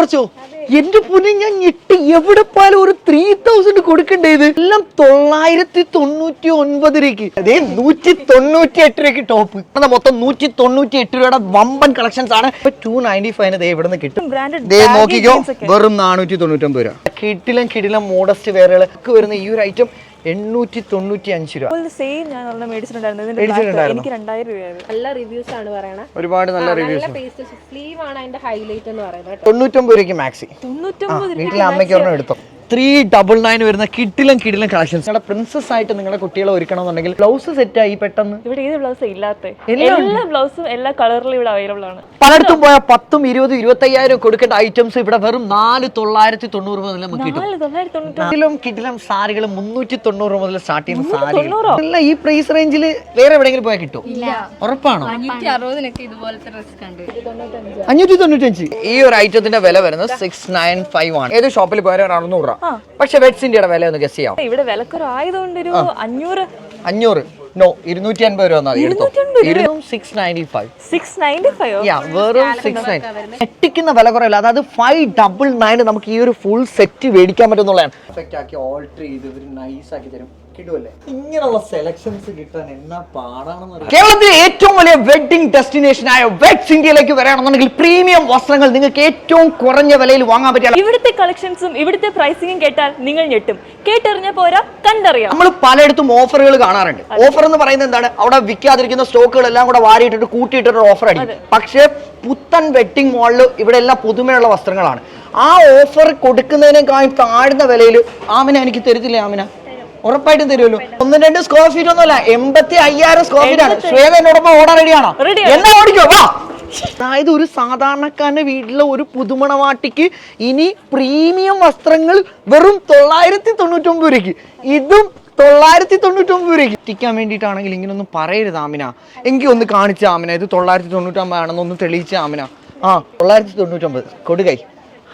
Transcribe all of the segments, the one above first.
കുറച്ചോ? എന്റെ പൊന്നെ ഞാൻ ഞെട്ടി. എവിടെ പോയാലും ഒരു ത്രീ തൗസൻഡ് കൊടുക്കണ്ടേ ഇത്? എല്ലാം തൊള്ളായിരത്തി തൊണ്ണൂറ്റി ഒൻപത് രൂപയ്ക്ക്. അതേ നൂറ്റി തൊണ്ണൂറ്റി എട്ട് രൂപയ്ക്ക് ടോപ്പ് അത് മൊത്തം നൂറ്റി തൊണ്ണൂറ്റി എട്ട് രൂപയുടെ വമ്പൻ കളക്ഷൻസ് ആണ്. ടു നയന്റി ഫൈവിന് ദേ ഇവിടെ നിന്ന് കിട്ടും ദേ നോക്കിക്കോ. വെറും നാനൂറ്റി തൊണ്ണൂറ്റി ഒമ്പത് രൂപ. കിട്ടിലും കിടിലം മോഡസ്റ്റ് വേറെ വരുന്ന ഈ ഒരു ഐറ്റം എണ്ണൂറ്റി തൊണ്ണൂറ്റി അഞ്ച് രൂപ സെയിം ഞാൻ ഒരെണ്ണം മേടിച്ചിട്ടുണ്ടായിരുന്നു ഇതിന്റെ മേടിച്ചിട്ടുണ്ടായിരുന്നോ? black. എനിക്ക് രണ്ടായിരം രൂപയായത് നല്ല റിവ്യൂസ് ആണ് പറയണത് ഒരുപാട് നല്ല നല്ല റിവ്യൂസ് സ്ലീവ് ആണ് അതിന്റെ ഹൈലൈറ്റ് എന്ന് പറയുന്നത്. തൊണ്ണൂറ്റൊമ്പത് രൂപയ്ക്ക് മാക്സി തൊണ്ണൂറ്റൊമ്പത് രൂപ വീട്ടിലെ അമ്മയ്ക്ക് ഒരെണ്ണം എടുത്തോ. ത്രീ ഡബിൾ നയൻ വരുന്ന കിട്ടിലും കിടിലും കളക്ഷൻസ് നിങ്ങളുടെ പ്രിൻസസ് ആയിട്ട് നിങ്ങളുടെ കുട്ടികളെ ഒരുക്കണമെന്നുണ്ടെങ്കിൽ ബ്ലൗസ് സെറ്റ് ആയി പെട്ടെന്ന്. ഇവിടെ ഏത് ബ്ലൗസ് ഇല്ലാത്ത? എല്ലാ ബ്ലൗസും എല്ലാ കളറിലും ഇവിടെ അവൈലബിൾ ആണ്. പലയിടത്തും പോയ പത്തും ഇരുപതും ഇരുപത്തയ്യായിരം കൊടുക്കേണ്ട ഐറ്റംസ് ഇവിടെ വെറും നാല് തൊള്ളായിരത്തി തൊണ്ണൂറ് മുതൽ നമുക്ക് കിട്ടും കിടിലും സാരികളും മുന്നൂറ്റി തൊണ്ണൂറ് മുതൽ സ്റ്റാർട്ട് ചെയ്യുന്ന സാരി അല്ല ഈ പ്രൈസ് റേഞ്ചിൽ വേറെ എവിടെയെങ്കിലും പോയാൽ കിട്ടും. ഉറപ്പാണോ? അഞ്ഞൂറ്റി തൊണ്ണൂറ്റഞ്ച് ഈ ഒരു ഐറ്റത്തിന്റെ വില വരുന്നത് സിക്സ് നയൻ ഫൈവ് ആണ്. ഏത് ഷോപ്പിൽ പോയാലും അറുന്നൂറ് രൂപ. പക്ഷെ വെറ്റ്സ് ഇന്ത്യയുടെ വില ഒന്ന് ഗസ് ചെയ്യാം ഇവിടെ വിലക്കുറവായതുകൊണ്ട് ഒരു അഞ്ഞൂറ് അഞ്ഞൂറ്. നോ ഇരുന്നൂറ്റി അൻപത് രൂപ എന്നാ എടുത്തോ. ഇരുന്നൂറ് six ninety five six ninety five യാ വെറും സിക്സ് നയൻ ഞെട്ടിക്കുന്ന വില കുറവില്ല. അതായത് ഫൈവ് ഡബിൾ നയൻ നമുക്ക് ഈ ഒരു ഫുൾ സെറ്റ് മേടിക്കാൻ പറ്റുന്നുള്ളതാണ്. ആക്കി ഓൾട്ടർ ചെയ്ത് ഇവർ നൈസ് ആക്കി തരും. കിട്ടുമല്ലേ ഇങ്ങനെയുള്ള സെലക്ഷൻസ് കിട്ടാൻ എന്നാ പാടാണെന്ന് കേരളത്തിലെ ഏറ്റവും വലിയ വെഡിങ് ഡെസ്റ്റിനേഷൻ ആയ വെഡ്സ് ഇന്ത്യയിലേക്ക് വരാണെന്നുണ്ടെങ്കിൽ പ്രീമിയം വസ്ത്രങ്ങൾ നിങ്ങൾക്ക് ഏറ്റവും കുറഞ്ഞ വിലയിൽ വാങ്ങാൻ പറ്റിയ ഇവിടുത്തെ കളക്ഷൻസും ഇവിടുത്തെ പ്രൈസിംഗും കേട്ടാൽ നിങ്ങൾ ഞെട്ടും. കേട്ടറിഞ്ഞ പോരാ കണ്ടറിയാം. നമ്മൾ പലയിടത്തും ഓഫറുകൾ കാണാറുണ്ട്. ഓഫർ എന്ന് പറയുന്നത് എന്താണ്? അവിടെ വിൽക്കാതിരിക്കുന്ന സ്റ്റോക്കുകൾ എല്ലാം കൂടെ വാരിയിട്ടിട്ട് കൂട്ടിയിട്ടൊരു ഓഫർ അടിക്കും പക്ഷേ പുത്തൻ വെഡിങ് മോളിൽ ഇവിടെ എല്ലാം പുതുമയുള്ള വസ്ത്രങ്ങളാണ്. ആ ഓഫർ കൊടുക്കുന്നതിനേക്കാൾ താഴ്ന്ന വിലയിൽ ആമിന എനിക്ക് തരുത്തില്ലേ ആമിന? ഉറപ്പായിട്ടും തരുമല്ലോ. ഒന്നും രണ്ട് സ്ക്വയർ ഫീറ്റ് ഒന്നുമല്ല എൺപത്തി അയ്യായിരം സ്ക്വയർ ഫീറ്റ് ആണ് ശ്വേത എന്നോടൊപ്പം ഓടാൻ റെഡിയാണോ എന്നാ ഓടിക്കോ വാ. അതായത് ഒരു സാധാരണക്കാരന്റെ വീട്ടിലെ ഒരു പുതുമണവാട്ടിക്ക് ഇനി പ്രീമിയം വസ്ത്രങ്ങൾ വെറും തൊള്ളായിരത്തി തൊണ്ണൂറ്റൊമ്പത് രൂപയ്ക്ക്. ഇതും തൊള്ളായിരത്തി തൊണ്ണൂറ്റൊമ്പത് രൂപയ്ക്ക്. എത്തിക്കാൻ വേണ്ടിയിട്ടാണെങ്കിൽ ഇങ്ങനൊന്നും പറയരുത് ആമിന. എങ്കിൽ ഒന്ന് കാണിച്ച ആമിന. ഇത് തൊള്ളായിരത്തി തൊണ്ണൂറ്റൊമ്പത് ആണെന്ന് ഒന്ന് തെളിയിച്ച ആമിന. ആ തൊള്ളായിരത്തി തൊണ്ണൂറ്റൊമ്പത് കൊടുകൈ.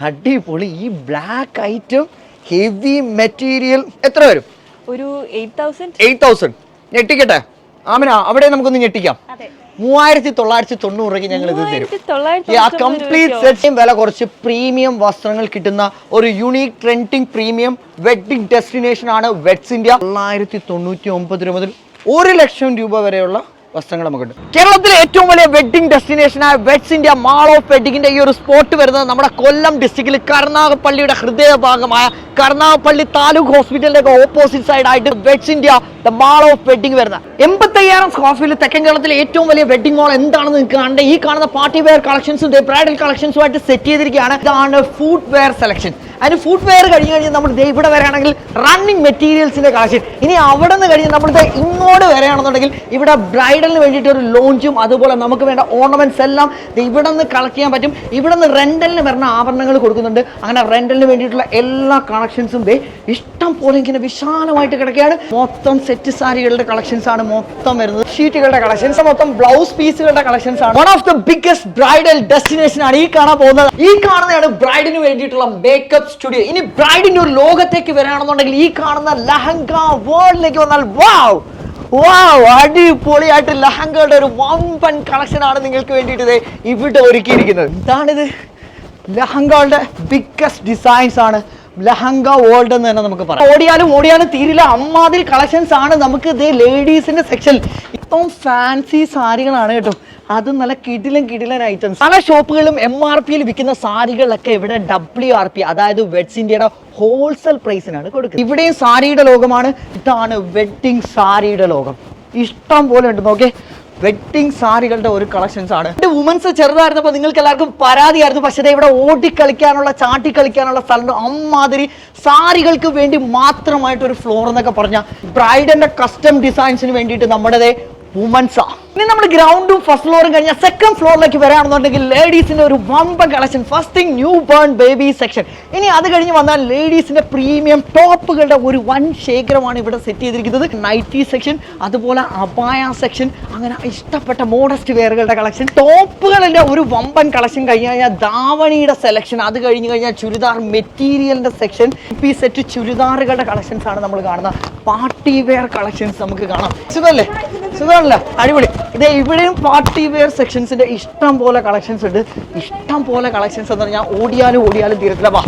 അടിപൊളി ഈ ബ്ലാക്ക് ഐറ്റം ഹെവി മെറ്റീരിയൽ എത്ര വരും? ഒരു എയ്റ്റ് തൗസൻഡ് ഞെട്ടിക്കട്ടെ. ആമിന അവിടെ നമുക്കൊന്ന് ഞെട്ടിക്കാം. മൂവായിരത്തി തൊള്ളായിരത്തി തൊണ്ണൂറ് രൂപയ്ക്ക് ഞങ്ങൾ ഇത് തരും. ആ കംപ്ലീറ്റ് സെറ്റും വില കുറച്ച് പ്രീമിയം വസ്ത്രങ്ങൾ കിട്ടുന്ന ഒരു unique trending premium wedding destination ആണ് വെഡ്സ് ഇന്ത്യ തൊള്ളായിരത്തി തൊണ്ണൂറ്റി ഒമ്പത് രൂപ മുതൽ ഒരു ലക്ഷം രൂപ വരെയുള്ള വസ്ത്രങ്ങൾ നമുക്കുണ്ട്. കേരളത്തിലെ ഏറ്റവും വലിയ വെഡിങ് ഡെസ്റ്റിനേഷനായ വെഡ്സ് ഇന്ത്യ മാൾ ഓഫ് വെഡ്ഡിങ്ങിന്റെ ഈ ഒരു സ്പോട്ട് വരുന്നത് നമ്മുടെ കൊല്ലം ഡിസ്ട്രിക്റ്റിൽ കർണാകപ്പള്ളിയുടെ ഹൃദയഭാഗമായ കർണാകപ്പള്ളി താലൂക്ക് ഹോസ്പിറ്റലിന്റെ ഓപ്പോസിറ്റ് സൈഡ് ആയിട്ട് Weds India the mall of wedding വരുന്നത്. എൺപത്തയ്യായിരം സ്ക്വയർ ഫീറ്റിൽ തെക്കൻ കേരളത്തിലെ ഏറ്റവും വലിയ വെഡ്ഡിംഗ് മാൾ എന്താണെന്ന് നിങ്ങൾക്ക് കാണേണ്ടത് ഈ കാണുന്ന പാർട്ടി വെയർ കളക്ഷൻസും ബ്രൈഡൽ കളക്ഷൻസുമായിട്ട് സെറ്റ് ചെയ്തിരിക്കുകയാണ്. ഇതാണ് ഫുഡ് വെയർ സെലക്ഷൻ അതിന് ഫുഡ് വെയർ കഴിഞ്ഞ് കഴിഞ്ഞാൽ നമ്മൾ ഇവിടെ വരികയാണെങ്കിൽ റണ്ണിങ് മെറ്റീരിയൽസിന്റെ കളക്ഷൻ ഇനി അവിടെ നിന്ന് കഴിഞ്ഞ് നമ്മൾ ഇങ്ങോട്ട് വരികയാണെന്നുണ്ടെങ്കിൽ ഇവിടെ ബ്രൈഡലിന് വേണ്ടിയിട്ട് ഒരു ലോഞ്ചും അതുപോലെ നമുക്ക് വേണ്ട ഓർണമെന്റ്സ് എല്ലാം ഇവിടെ നിന്ന് കളക്ട് ചെയ്യാൻ പറ്റും. ഇവിടെ നിന്ന് റെന്റലിന് വരുന്ന ആഭരണങ്ങൾ കൊടുക്കുന്നുണ്ട്. അങ്ങനെ റെന്റലിന് വേണ്ടിയിട്ടുള്ള എല്ലാ കളക്ഷൻസും ദേ ഇഷ്ടം പോലെ ഇങ്ങനെ വിശാലമായിട്ട് കിടക്കുകയാണ്. മൊത്തം സെറ്റ് സാരികളുടെ കളക്ഷൻസ് ആണ് മൊത്തം വരുന്നത്. ഷീറ്റുകളുടെ കളക്ഷൻസ് മൊത്തം ബ്ലൗസ് പീസുകളുടെ കളക്ഷൻസ് ആണ്. One of the biggest bridal destination ആണ് ഈ കാണാൻ പോകുന്നത്. ഈ കാണുന്നതാണ് ബ്രൈഡിന് വേണ്ടിയിട്ടുള്ള മേക്കപ്പ് സ്റ്റുഡിയോ ഇനി ബ്രൈഡിന്റെ ഒരു ലോകത്തേക്ക് വരാണെന്നുണ്ടെങ്കിൽ ഈ കാണുന്ന ലഹങ്ക വേൾഡിലേക്ക് വന്നാൽ വാവ് അടിപൊളിയായിട്ട് ലഹങ്കയുടെ ഒരു വമ്പൻ കളക്ഷൻ ആണ് നിങ്ങൾക്ക് വേണ്ടിയിട്ട് ഇവിടെ ഒരുക്കിയിരിക്കുന്നത്. എന്താണിത് ലഹങ്കകളുടെ ബിഗ്ഗസ്റ്റ് ഡിസൈൻസ് ആണ്. ലഹങ്ക വേൾഡ് എന്ന് തന്നെ നമുക്ക് പറയാം. ഓടിയാലും ഓടിയാലും തീരില്ല. അമ്മാതിരി കളക്ഷൻസ് ആണ് നമുക്ക് ഇത് ലേഡീസിന്റെ സെക്ഷൻ ഇപ്പം ഫാൻസി സാരികളാണ് കേട്ടോ. അത് നല്ല കിടിലൻ കിടിലൻ ഐറ്റംസ് പല ഷോപ്പുകളിലും എം ആർ പിയിൽ വിൽക്കുന്ന സാരികളിലൊക്കെ ഇവിടെ ഡബ്ല്യു ആർ പി അതായത് വെഡ്സ് ഇന്ത്യയുടെ ഹോൾസെയിൽ പ്രൈസിനാണ് കൊടുക്കുന്നത്. ഇവിടെയും സാരിയുടെ ലോകമാണ്. ഇതാണ് വെഡ്ഡിങ് സാരിയുടെ ലോകം. ഇഷ്ടം പോലെ ഉണ്ട്. നോക്കേ വെഡ്ഡിങ് സാരികളുടെ ഒരു കളക്ഷൻസ് ആണ്. എന്റെ വുമൻസ് ചെറുതായിരുന്നപ്പോൾ നിങ്ങൾക്ക് എല്ലാവർക്കും പരാതിയായിരുന്നു. പക്ഷേ ഇവിടെ ഓടിക്കളിക്കാനുള്ള ചാട്ടി കളിക്കാനുള്ള സ്ഥലം അമ്മാതിരി സാരികൾക്ക് വേണ്ടി മാത്രമായിട്ട് ഒരു ഫ്ലോർ എന്നൊക്കെ പറഞ്ഞ ബ്രൈഡന്റെ കസ്റ്റം ഡിസൈൻസിന് വേണ്ടിയിട്ട് നമ്മുടെ വുമൻസാ ഇനി നമ്മൾ ഗ്രൗണ്ടും ഫസ്റ്റ് ഫ്ലോറും കഴിഞ്ഞ സെക്കൻഡ് ഫ്ലോറിലേക്ക് വരാണെന്നുണ്ടെങ്കിൽ ലേഡീസിന്റെ ഒരു വമ്പൻ collection first thing newborn baby section ഇനി അത് കഴിഞ്ഞ് വന്നാൽ ലേഡീസിന്റെ പ്രീമിയം ടോപ്പുകളുടെ ഒരു വൻ ശേഖരമാണ് ഇവിടെ സെറ്റ് ചെയ്തിരിക്കുന്നത്. നൈറ്റി സെക്ഷൻ അതുപോലെ അപായ സെക്ഷൻ അങ്ങനെ ഇഷ്ടപ്പെട്ട മോഡസ്റ്റ് വെയറുകളുടെ കളക്ഷൻ ടോപ്പുകളുടെ ഒരു വമ്പൻ കളക്ഷൻ കഴിഞ്ഞ് കഴിഞ്ഞാൽ ധാവണിയുടെ സെലക്ഷൻ അത് കഴിഞ്ഞ് കഴിഞ്ഞാൽ ചുരിദാർ മെറ്റീരിയലിന്റെ സെക്ഷൻ പി സെറ്റ് ചുരിദാറുകളുടെ കളക്ഷൻസ് ആണ് നമ്മൾ കാണുന്നത്. പാർട്ടി വെയർ കളക്ഷൻസ് നമുക്ക് കാണാം. സുഖമല്ലേ? സുഖമല്ല അടിപൊളി. ഇതേ ഇവിടെയും പാർട്ടി വെയർ സെക്ഷൻസിന്റെ ഇഷ്ടം പോലെ കളക്ഷൻസ് ഉണ്ട്. ഇഷ്ടം പോലെ കളക്ഷൻസ് എന്ന് പറഞ്ഞാൽ ഓടിയാലും ഓടിയാലും തീരത്തില്ല. വാ.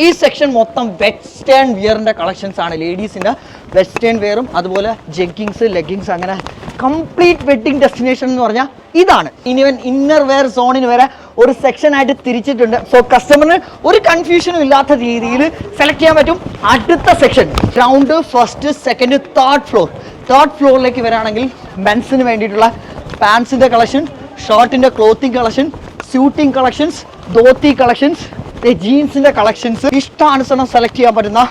ഈ സെക്ഷൻ മൊത്തം വെസ്റ്റേൺ വിയറിന്റെ കളക്ഷൻസ് ആണ് ലേഡീസിന്റെ വെസ്റ്റേൺ വെയറും അതുപോലെ ജഗ്ഗിങ്സ് ലെഗിങ്സ് അങ്ങനെ കംപ്ലീറ്റ് വെഡിങ് ഡെസ്റ്റിനേഷൻ എന്ന് പറഞ്ഞാൽ ഇതാണ്. ഇനിവൻ ഇന്നർ വെയർ സോണിന് വരെ ഒരു സെക്ഷൻ ആയിട്ട് തിരിച്ചിട്ടുണ്ട്. സോ കസ്റ്റമറിന് ഒരു കൺഫ്യൂഷനും ഇല്ലാത്ത രീതിയിൽ സെലക്ട് ചെയ്യാൻ പറ്റും. അടുത്ത section ground first second third floor third ഫ്ലോറിലേക്ക് വരാണെങ്കിൽ മെൻസിന് വേണ്ടിയിട്ടുള്ള പാൻസിന്റെ കളക്ഷൻ ഷർട്ടിന്റെ clothing collection suiting collections dhoti collections ജീൻസിന്റെ collections ഇഷ്ടാനുസരണം സെലക്ട് ചെയ്യാൻ പറ്റുന്ന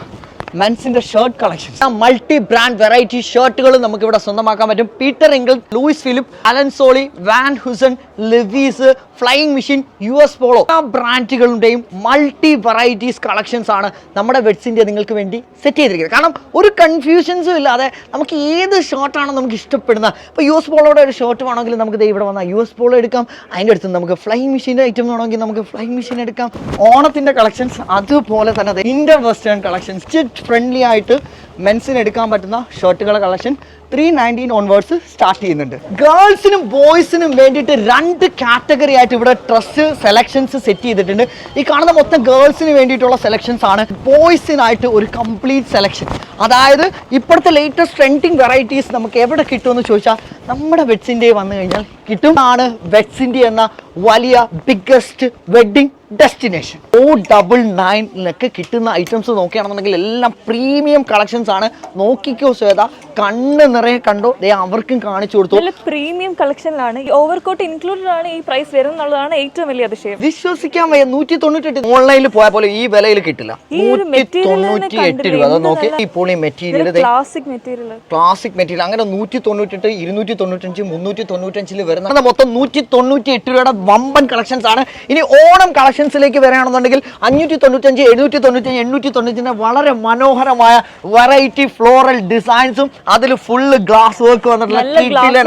മെൻസിന്റെ shirt collections multi brand variety ഷർട്ടുകൾ നമുക്ക് ഇവിടെ സ്വന്തമാക്കാൻ പറ്റും. Peter England Louis Philippe Allen Solly Van Heusen Levi's Flying Machine U S Polo. എല്ലാ ബ്രാൻഡുകളുടെയും മൾട്ടി വെറൈറ്റീസ് കളക്ഷൻസ് ആണ് നമ്മുടെ വെഡ്സിന്റെ നിങ്ങൾക്ക് വേണ്ടി സെറ്റ് ചെയ്തിരിക്കുന്നത്. കാരണം ഒരു കൺഫ്യൂഷൻസും ഇല്ലാതെ നമുക്ക് ഏത് ഷർട്ടാണോ നമുക്ക് ഇഷ്ടപ്പെടുന്നത്. അപ്പോൾ യു എസ് പോളോയുടെ ഒരു ഷർട്ട് വേണമെങ്കിൽ നമുക്ക് ഇവിടെ വന്നാൽ യു എസ് പോളോ എടുക്കാം. അതിന്റെ അടുത്ത് നമുക്ക് ഫ്ലൈയിങ് മെഷീന്റെ ഐറ്റം വേണമെങ്കിൽ നമുക്ക് ഫ്ലൈയിങ് മെഷീൻ എടുക്കാം. ഓണത്തിന്റെ കളക്ഷൻസ് അതുപോലെ തന്നെ ഇന്റർ വെസ്റ്റേൺ കളക്ഷൻസ്. ഫ്രണ്ട്ലി ആയിട്ട് മെൻസിന് എടുക്കാൻ പറ്റുന്ന ഷർട്ടുകളുടെ collection three nineteen onwards start ചെയ്യുന്നുണ്ട്. ഗേൾസിനും ബോയ്സിനും വേണ്ടിയിട്ട് രണ്ട് കാറ്റഗറി ആയിട്ട് ഇവിടെ ഡ്രസ്സ് സെലക്ഷൻസ് സെറ്റ് ചെയ്തിട്ടുണ്ട്. ഈ കാണുന്ന മൊത്തം ഗേൾസിന് വേണ്ടിയിട്ടുള്ള സെലക്ഷൻസ് ആണ്. ബോയ്സിനായിട്ട് ഒരു കംപ്ലീറ്റ് സെലക്ഷൻ അതായത് ഇപ്പോഴത്തെ ലേറ്റസ്റ്റ് ട്രെൻഡിങ് വെറൈറ്റീസ് നമുക്ക് എവിടെ കിട്ടുമെന്ന് ചോദിച്ചാൽ നമ്മുടെ വെഡ്സിന്റെ വന്നു കഴിഞ്ഞാൽ കിട്ടും. ആണ് വെഡ്സിന്റെ എന്ന വലിയ biggest wedding destination O double നയനിലൊക്കെ കിട്ടുന്ന ഐറ്റംസ് നോക്കുകയാണെന്നുണ്ടെങ്കിൽ എല്ലാം പ്രീമിയം കളക്ഷൻസ് ആണ്. നോക്കിക്കോ ശ്വേത കണ്ണ് നിറയെ കണ്ടോ? ദേ അവർക്കും കാണിച്ചു കൊടുത്തു. നല്ല പ്രീമിയം കളക്ഷനിലാണ് ഓവർകോട്ട് ഇൻക്ലൂഡഡ് ആണ് ഈ പ്രൈസ് വരുന്നതാണ് ഏറ്റവും വലിയ അതിശയം. വിശ്വസിക്കാൻ വയ്യ. നൂറ്റി തൊണ്ണൂറ്റെട്ട് ഓൺലൈനിൽ പോയ പോലെ ഈ വിലയിൽ കിട്ടില്ല. നൂറ്റി തൊണ്ണൂറ്റി എട്ട് രൂപ. അത് നോക്കി ഇപ്പോൾ ഈ material classic material classic material അങ്ങനെ നൂറ്റി തൊണ്ണൂറ്റെട്ട് ഇരുന്നൂറ്റി തൊണ്ണൂറ്റഞ്ച് മുന്നൂറ്റി തൊണ്ണൂറ്റഞ്ചിൽ വരുന്ന മൊത്തം നൂറ്റി തൊണ്ണൂറ്റി എട്ട് രൂപയുടെ വമ്പൻ കളക്ഷൻസ് ആണ്. ഇനി ഓണം കളക്ഷൻസിലേക്ക് വരികയാണെന്നുണ്ടെങ്കിൽ അഞ്ഞൂറ്റി തൊണ്ണൂറ്റഞ്ച് എഴുന്നൂറ്റി തൊണ്ണൂറ്റഞ്ച് എണ്ണൂറ്റി തൊണ്ണൂറ്റഞ്ച് വളരെ മനോഹരമായ വെറൈറ്റി ഫ്ലോറൽ ഡിസൈൻസും അതിൽ ഫുള്ള് ഗ്ലാസ് വർക്ക് വന്നിട്ടുള്ള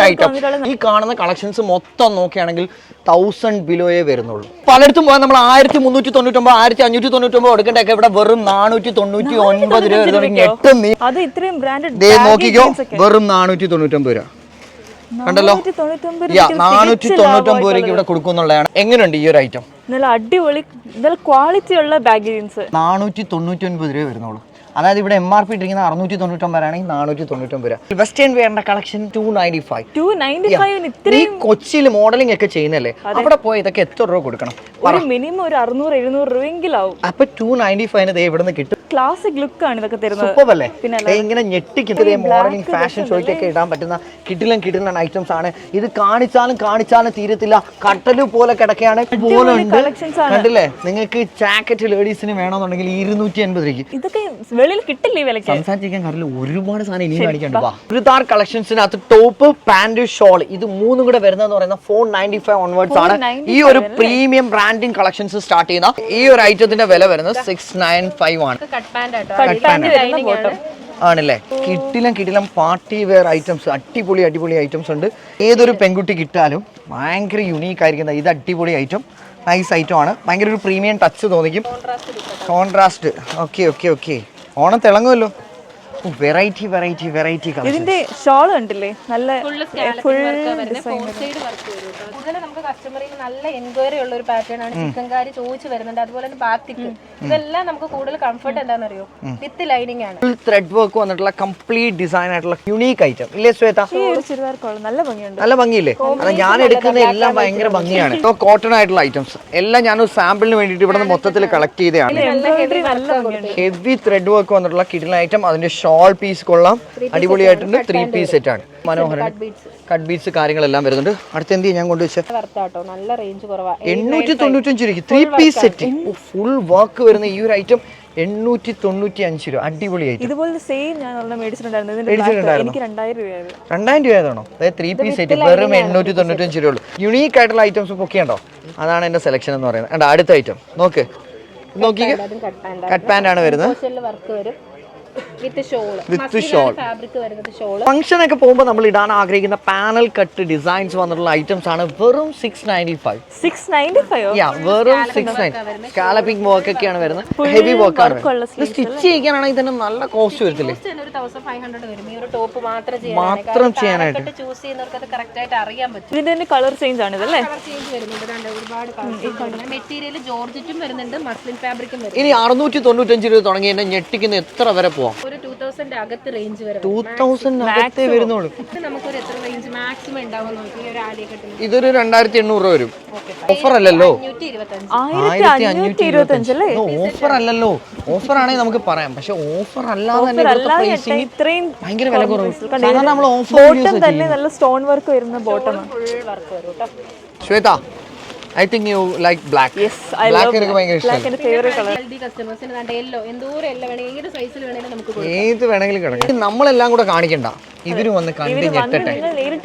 ഐറ്റം ഈ കാണുന്ന കളക്ഷൻസ് മൊത്തം നോക്കുകയാണെങ്കിൽ തൗസൻഡ് ബിലോയെ വരുന്നുള്ളൂ. പലയിടത്തും പോയാൽ നമ്മൾ ആയിരത്തി മുന്നൂറ്റി തൊണ്ണൂറ്റൊമ്പത് ആയിരത്തി അഞ്ഞൂറ്റി തൊണ്ണൂറ്റൊമ്പത് എടുക്കേണ്ടൊക്കെ ഇവിടെ വെറും നാനൂറ്റി തൊണ്ണൂറ്റി ഒൻപത് രൂപ ദേ നോക്കിക്കോ വെറും നാനൂറ്റി തൊണ്ണൂറ്റൊമ്പത് രൂപ. കണ്ടല്ലോ? നാനൂറ്റി തൊണ്ണൂറ്റൊമ്പത് രൂപയ്ക്ക് ഇവിടെ കൊടുക്കുന്നുള്ളതാണ് എങ്ങനെയുണ്ട് ഈ ഒരു ഐറ്റം നല്ല അടിപൊളി നല്ല ക്വാളിറ്റി ഉള്ള ബാഗ് ജീൻസ് നാനൂറ്റി തൊണ്ണൂറ്റി ഒൻപത് രൂപ വരുന്നുള്ളൂ. അതായത് ഇവിടെ എം ആർ പി ഇട്ടിരിക്കുന്ന അറുന്നൂറ്റി തൊണ്ണൂറ്റൊമ്പത് ആണെങ്കിൽ നാനൂറ്റി തൊണ്ണൂറ്റൊമ്പത് രൂപ western വെയറിന്റെ collection two ninety five two ninety five ഇത്രയും കൊച്ചിയിൽ മോഡലിംഗ് ഒക്കെ ചെയ്യുന്നല്ലേ അവിടെ പോയി ഇതൊക്കെ എത്ര രൂപ കൊടുക്കണം? ഒരു മിനിമം ഒരു അറുന്നൂറ് എഴുന്നൂറ് രൂപയെങ്കിലും ആവും അപ്പൊ ടു നയന്റി ഫൈവിന് ഇവിടെ നിന്ന് കിട്ടും. ക്ലാസിക് ലുക്ക് ആണ് ഇതൊക്കെ തരുന്നത്. സൂപ്പർ അല്ലേ? ഇങ്ങനെ ഞെട്ടിക്കുന്നത് മോഡലിംഗ് ഫാഷൻ ഷോയ്ക്കൊക്കെ ഇടാൻ പറ്റുന്ന കിട്ടിലും കിട്ടിലും ഐറ്റംസ് ആണ്. ഇത് കാണിച്ചാലും കാണിച്ചാലും തീരത്തില്ല. കട്ടൽ പോലെ കിടക്കുകയാണ്. കണ്ടില്ലേ? നിങ്ങൾക്ക് ജാക്കറ്റ് ലേഡീസിന് വേണമെന്നുണ്ടെങ്കിൽ ഇരുന്നൂറ്റി അൻപത് രൂപയ്ക്ക്. ഇതൊക്കെ വെളിയിൽ കിട്ടില്ല ഈ വിലക്ക് സംസാരിക്കാൻ കാരണം ഒരുപാട് സാധനം ഇനിയും കാണിക്കാൻ വാ. ചുരിദാർ കളക്ഷൻസിനകത്ത് ടോപ്പ് പാന്റ് ഷോൾ ഇത് മൂന്നും കൂടെ വരുന്നതെന്ന് പറയുന്ന ഫോർ നയന്റി ഫൈവ് ഓൺവേർഡ്സ് ആണ്. ഈ ഒരു പ്രീമിയം ബ്രാൻഡിങ് കളക്ഷൻസ് സ്റ്റാർട്ട് ചെയ്യുന്ന ഈ ഒരു ഐറ്റത്തിന്റെ വില വരുന്നത് സിക്സ് നയൻ ഫൈവ് ആണ്. കട്ട് പാന്റ് ആട്ടോ. കട്ട് പാന്റ് വരുന്ന ബോട്ടം ആണല്ലേ? കിട്ടിലും കിട്ടിലും പാർട്ടി വെയർ ഐറ്റംസ് അടിപൊളി അടിപൊളി ഐറ്റംസ് ഉണ്ട്. ഏതൊരു പെൺകുട്ടി കിട്ടാലും ഭയങ്കര യുണീക്ക് ആയിരിക്കുന്ന ഇത് അടിപൊളി ഐറ്റം നൈസ് ഐറ്റം ആണ്. ഭയങ്കര ഒരു premium touch തോന്നിക്കും. Contrast okay okay okay Onam തിളങ്ങുമല്ലോ. Variety variety variety colour ഇതിന്റെ ഷോൾ കണ്ടില്ലേ? നല്ല ഫുൾ കൂടുതൽ നമുക്ക് കസ്റ്റമറിൽ നല്ല എൻക്വയറി ഉള്ള ഒരു പാറ്റേൺ ആണ് ചിക്കൻകാരി ചോദിച്ചു വരുന്നുണ്ട്. അതുപോലെ തന്നെ ബാത്തിക്ക് ഇതെല്ലാം നമുക്ക് കൂടുതൽ കംഫർട്ട് എന്താണെന്നറിയോ? വിത്ത് ലൈനിങ് ആണ്. ഫുൾ ത്രെഡ് വർക്ക് വന്നിട്ടുള്ള കംപ്ലീറ്റ് ഡിസൈൻ ആയിട്ടുള്ള യുണീക്ക് ഐറ്റം ഇല്ലേ ശ്വേത? നല്ല ഭംഗിയുണ്ട്. നല്ല ഭംഗിയില്ലേ? അല്ല ഞാൻ എടുക്കുന്ന എല്ലാം ഭയങ്കര ഭംഗിയാണ്. കോട്ടൺ ആയിട്ടുള്ള ഐറ്റംസ് എല്ലാം ഞാൻ സാമ്പിളിന് വേണ്ടിയിട്ട് ഇവിടെ മൊത്തത്തിൽ കളക്ട് ചെയ്തതാണ്. നല്ല ഭംഗിയുണ്ട്. ഹെവി ത്രെഡ് വർക്ക് വന്നിട്ടുള്ള കിടിലൻ ഐറ്റം അതിന്റെ ഷോൾ പീസ് കൊള്ളാം. അടിപൊളിയായിട്ടുണ്ട്. ത്രീ പീസ് സെറ്റ് ആണ്. മനോഹരം കട്ട് ബീറ്റ്സ് കാര്യങ്ങളെല്ലാം വരുന്നുണ്ട്. അടുത്ത എന്ത് ഞാൻ കൊണ്ടുവച്ച നല്ല റേഞ്ച് കുറവാ. എണ്ണൂറ്റി തൊണ്ണൂറ്റഞ്ച് രൂപയ്ക്ക് three piece set full work വരുന്ന ഈ ഒരു ഐറ്റം എണ്ണൂറ്റി തൊണ്ണൂറ്റി അഞ്ച് രൂപ. അടിപൊളി ഐറ്റം ഇതുപോലെ സെയിം ഞാൻ മേടിച്ചിട്ടുണ്ടായിരുന്നു. രണ്ടായിരം രൂപയാണോ രൂപ അതായത് ത്രീ പീസ് സെറ്റ് വെറും എണ്ണൂറ്റി തൊണ്ണൂറ്റഞ്ച് രൂപയുള്ളൂ യുണീക്ക് ആയിട്ടുള്ള ഐറ്റംസ് ഒക്കെ പൊക്കിയുണ്ടോ അതാണ് എന്റെ സെലക്ഷൻ എന്ന് പറയുന്നത്. അടുത്ത ഐറ്റം നോക്ക്. നോക്കി കട്ട് പാന്റ് ആണ് വരുന്നത്. With shawl With shawl. Fabric വരുന്നത് ഷോൾ. ഫംഗ്ഷൻ ഒക്കെ പോകുമ്പോൾ നമ്മൾ ഇടാൻ ആഗ്രഹിക്കുന്ന പാനൽ കട്ട് ഡിസൈൻസ് വന്നിട്ടുള്ള ഐറ്റംസ് ആണ് വെറും six ninety five six ninety five യാ വെറും സിക്സ് നയൻ സ്കാലപ്പിംഗ് വർക്ക് ഒക്കെയാണ് വരുന്നത്. ഹെവി വർക്ക് ആണ് സ്റ്റിച്ച് ചെയ്യിക്കാനാണെങ്കിൽ തന്നെ നല്ല കോസ്റ്റ് വരത്തില്ലേ? മാത്രം മാത്രം ചെയ്യാനായിട്ട്. ചൂസ് ചെയ്യുന്നവർക്ക് അത് കറക്റ്റ് ആയിട്ട് അറിയാൻ പറ്റും. ഇതിന്റെ തന്നെ കളർ ചേഞ്ച് ആണ് ഇതല്ലേ? മെറ്റീരിയൽ ജോർജറ്റും വരുന്നുണ്ട്. മസ്ലിൻ ഫാബ്രിക്കും ഇനി അറുന്നൂറ്റി തൊണ്ണൂറ്റഞ്ച് രൂപ തുടങ്ങി എന്നെ ഞെട്ടിക്കുന്ന എത്ര വരെ പോവാം. ഒരു ടൂ തൗസൻഡ് അകത്ത് റേഞ്ച് വരെ ടൂ തൗസൻഡ് അകത്തേ വരുന്നുള്ളൂ. നമുക്കൊരു എത്ര റേഞ്ച് മാക്സിമം ഉണ്ടാവും നോക്കി ഒരു ആലിയക്കെട്ടിന് ഇതൊരു രണ്ടായിരത്തി എണ്ണൂറ് രൂപ വരും. ഓഫർ അല്ലല്ലോ. ആയിരത്തി അഞ്ഞൂറ്റി ഇരുപത്തി അഞ്ചല്ലേ ഓഫർ അല്ലല്ലോ. ഓഫർ ആണെങ്കിൽ നമുക്ക് പറയാം. പക്ഷെ ഓഫർ അല്ലാതെ തന്നെ ഇവിടുത്തെ പ്രൈസിങ് ഇത്രയും ഭയങ്കര വില കുറവ്. സാധാരണ നമ്മൾ ഓഫർ തന്നെ നല്ല സ്റ്റോൺ വർക്ക് വരുന്ന bottom Shweta. I think you like black yes I black എനിക്ക് ഭയങ്കര ഇഷ്ടമാണ് ബ്ലാക്ക് എന്റെ ഫേവറിറ്റ് കളർ ഹെൽത്തി കസ്റ്റമേഴ്സിന് ദാണ്ട് എല്ലോ എന്തോരം എല്ലോ വേണെങ്കിലും ഏത് സൈസിൽ വേണമെങ്കിലും നമുക്ക് കൊടുക്കാം. ഏത് വേണമെങ്കിലും കിടക്കും. നമ്മളെല്ലാം കൂടെ കാണിക്കണ്ട. ഇവരും വന്ന് കണ്ട് ഞെട്ടട്ടെ.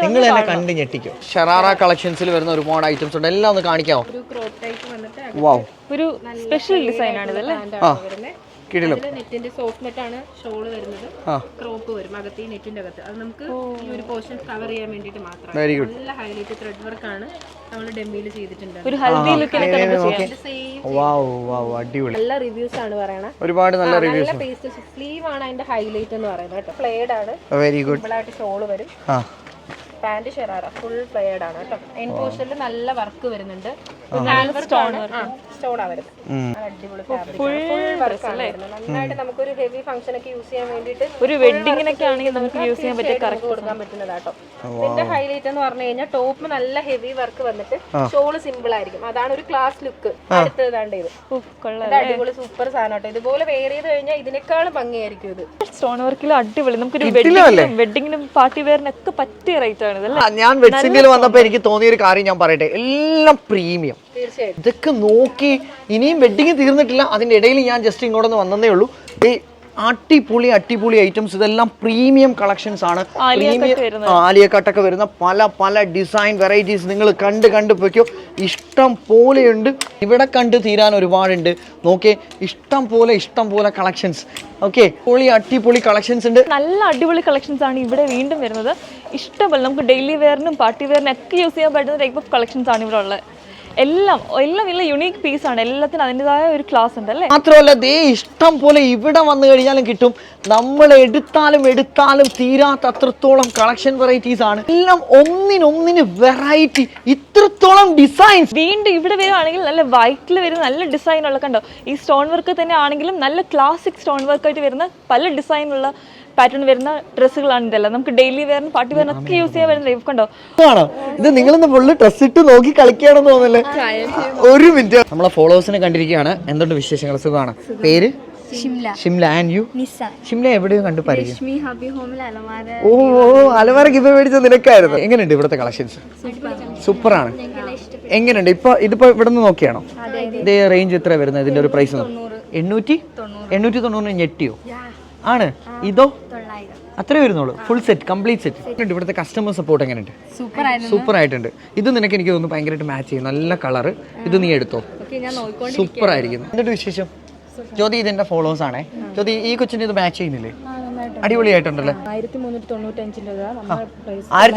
നിങ്ങൾ എന്നെ തന്നെ കണ്ട് ഞെട്ടിക്കും. ഷറാറ കളക്ഷൻസിൽ വരുന്ന ഒരുപാട് ഐറ്റംസ് ഉണ്ട്. എല്ലാം ഒന്ന് കാണിക്കാമോ ഒരു ക്രോപ്പ് ടൈപ്പ് വന്നിട്ട് വാവ് ഒരു സ്പെഷ്യൽ ഡിസൈൻ ആണ് ഇതല്ലേ കിടിലും. നെറ്റിന്റെ സോഫ്റ്റ് നെറ്റ് ആണ് ഷോൾ വരുന്നത്. ക്രോപ്പ് വരും. അകത്ത് ഈ നെറ്റിന്റെ അകത്ത്. അത് നമുക്ക് ഈ ഒരു പോർഷൻ കവർ ചെയ്യാൻ വേണ്ടിയിട്ട് മാത്രം. വെരി ഗുഡ് നല്ല ഹൈലൈറ്റ് ത്രെഡ് വർക്ക് ആണ് നമ്മൾ ഡെമ്മിയിൽ ചെയ്തിട്ടുണ്ട് ഒരു ഹൽദി വാവ് അടിപൊളി. നല്ല റിവ്യൂസ് ആണ് പറയണ. ഒരുപാട് നല്ല റിവ്യൂസ് നല്ല പേസ്റ്റ് സ്ലീവ് ആണ് അതിന്റെ ഹൈലൈറ്റ് എന്ന് പറയുന്നത് കേട്ടോ. പ്ലേഡ് ആണ്. വെരി ഗുഡ് സിമ്പിൾ ആയിട്ട് ഷോൾ വരും. ആ. പാന്റ് ഷെറാറ ഫുൾ പ്ലേഡ് ആണ് കേട്ടോ. എൻ പോർഷനിൽ നല്ല വർക്ക് വരുന്നുണ്ട്. സ്റ്റോൺ സ്റ്റോൺ ആ വരുന്നത് അടിപൊളി ഫാബ്രിക് നന്നായിട്ട് നമുക്കൊരു ഹെവി ഫംഗ്ഷൻ ഒക്കെ യൂസ് ചെയ്യാൻ വേണ്ടിയിട്ട് ഒരു വെഡിങ്ങിനൊക്കെ ആണെങ്കിൽ നമുക്ക് യൂസ് ചെയ്യാൻ പറ്റിയ കറക്റ്റ് കൊടുക്കാൻ പറ്റുന്നതാട്ടോ. ഇതിന്റെ ഹൈലൈറ്റ് എന്ന് പറഞ്ഞു കഴിഞ്ഞാൽ ടോപ്പ് നല്ല ഹെവി വർക്ക് വന്നിട്ട് ഷോൾ സിമ്പിൾ ആയിരിക്കും. അതാണ് ഒരു ക്ലാസ് ലുക്ക് അടുത്തതാണ്ട് ഇത്. അടിപൊളി സൂപ്പർ സാധനം കേട്ടോ. ഇതുപോലെ വെയർ ചെയ്ത് കഴിഞ്ഞാൽ ഇതിനേക്കാളും ഭംഗിയായിരിക്കും ഇത്. സ്റ്റോൺ വർക്കിൽ അടിപൊളി. നമുക്കൊരു വെഡിങ്ങിനും വെഡിങ്ങിനും പാർട്ടി വെയറിനൊക്കെ പറ്റിയ റേറ്റ് ആണ് ഞാൻ വെഡ്സിംഗിൽ വന്നപ്പോൾ എനിക്ക് തോന്നിയ ഒരു കാര്യം ഞാൻ പറയട്ടെ. എല്ലാം പ്രീമിയം തീർച്ചയായിട്ടും. ഇതൊക്കെ നോക്കി ഇനിയും വെഡിങ് തീർന്നിട്ടില്ല. അതിന്റെ ഇടയിൽ ഞാൻ ജസ്റ്റ് ഇങ്ങോട്ടൊന്ന് വന്നതേ ഉള്ളൂ. ഈ അടിപൊളി അടിപൊളി ഐറ്റംസ് ഇതെല്ലാം പ്രീമിയം കളക്ഷൻസ് ആണ്. പ്രീമിയം ആലിയ വരുന്ന പല പല ഡിസൈൻ വെറൈറ്റീസ് നിങ്ങൾ കണ്ട് കണ്ട് പോയിക്കോ. ഇഷ്ടം പോലെയുണ്ട്. ഇവിടെ കണ്ട് തീരാൻ ഒരുപാടുണ്ട്. നോക്കേ ഇഷ്ടം പോലെ ഇഷ്ടം പോലെ കളക്ഷൻസ് ഓക്കെ പൊളി അടിപൊളി കളക്ഷൻസ് ഉണ്ട്. നല്ല അടിപൊളി കളക്ഷൻസ് ആണ് ഇവിടെ വീണ്ടും വരുന്നത്. ഇഷ്ടംപോലെ നമുക്ക് ഡെയിലി വെയറിനും പാർട്ടി വെയറിനും ഒക്കെ യൂസ് ചെയ്യാൻ പറ്റുന്ന ടൈപ്പ് ഓഫ് കളക്ഷൻസ് ആണ് ഇവിടെ ഉള്ളത്. എല്ലാം എല്ലാം നല്ല യുണീക്ക് പീസ് ആണ്. എല്ലാത്തിനും അതിന്റെതായ ഒരു ക്ലാസ് ഉണ്ട് അല്ലേ? മാത്രമല്ല ദേ ഇഷ്ടം പോലെ ഇവിടെ വന്നു കഴിഞ്ഞാലും കിട്ടും. നമ്മൾ എടുത്താലും എടുത്താലും തീരാത്തത്രത്തോളം കളക്ഷൻ വെറൈറ്റീസ് ആണ്. എല്ലാം ഒന്നിനൊന്നിന് വെറൈറ്റി ഇത്രത്തോളം ഡിസൈൻസ് വീണ്ടും ഇവിടെ വരുവാണെങ്കിൽ നല്ല വൈറ്റിൽ വരുന്ന നല്ല ഡിസൈൻ ഉള്ള കണ്ടോ? ഈ സ്റ്റോൺ വർക്ക് തന്നെ ആണെങ്കിലും നല്ല ക്ലാസിക് സ്റ്റോൺ വർക്ക് ആയിട്ട് വരുന്ന പല ഡിസൈനുള്ള പാറ്റേൺ വരുന്ന ഡ്രസ്സുകളാണ് ഇതെല്ലാം നമുക്ക് ഡെയിലി വെയറിന് പാർട്ടി വെയറിന് ഒക്കെ യൂസ് ചെയ്യാൻ വരുന്ന കണ്ടോ ആണോ? ഇത് നിങ്ങളിന്ന് ഫുള്ള് ഡ്രസ് ഇട്ട് നോക്കി കളിക്കുകയാണെന്ന് തോന്നല്ലേ ഒരു മിനിറ്റ് നമ്മളെ ഫോളോവേഴ്സിനെ കണ്ടിരിക്കുകയാണ്. എന്തുകൊണ്ട് വിശേഷങ്ങൾ? സുഖമാണ്? പേര്? ഷിംല. ഷിംല. ആൻഡ് യു ഷിംല എവിടെയോ കണ്ടു പരിചയം ഓ ഓ അലമാര ഗിഫ്റ്റ് മേടിച്ച നിനക്കായിരുന്നു. എങ്ങനെയുണ്ട് ഇവിടുത്തെ കളക്ഷൻസ് സൂപ്പറാണ്. എങ്ങനെയുണ്ട്? ഇപ്പൊ ഇതിപ്പോ ഇവിടെ നിന്ന് നോക്കിയാണോ ഇതേ റേഞ്ച് എത്ര വരുന്നത്? ഇതിന്റെ ഒരു പ്രൈസ് എണ്ണൂറ്റി? എണ്ണൂറ്റി തൊണ്ണൂറ് ഞെട്ടിയോ? ആണ്. ഇതോ? അത്രേ വരുന്നുള്ളൂ. ഫുൾ സെറ്റ് കംപ്ലീറ്റ് സെറ്റ് ഇവിടുത്തെ കസ്റ്റമർ സപ്പോർട്ട് എങ്ങനെയുണ്ട്? സൂപ്പർ ആയിട്ടുണ്ട് ഇത് നിനക്ക് എനിക്ക് തോന്നുന്നു ഭയങ്കരമായിട്ട് മാച്ച് ചെയ്യും. നല്ല കളർ ഇത് നീ എടുത്തോ? സൂപ്പർ ആയിരിക്കുന്നു എന്നിട്ട് വിശേഷം? ജ്യോതി ഇതിന്റെ ഫോളോവേഴ്സ് ആണേ. ജ്യോതി ഈ കൊച്ചിന് ഇത് മാച്ച് ചെയ്യുന്നില്ലേ? അടിപൊളിയായിട്ടുണ്ടല്ലേ? ആയിരത്തി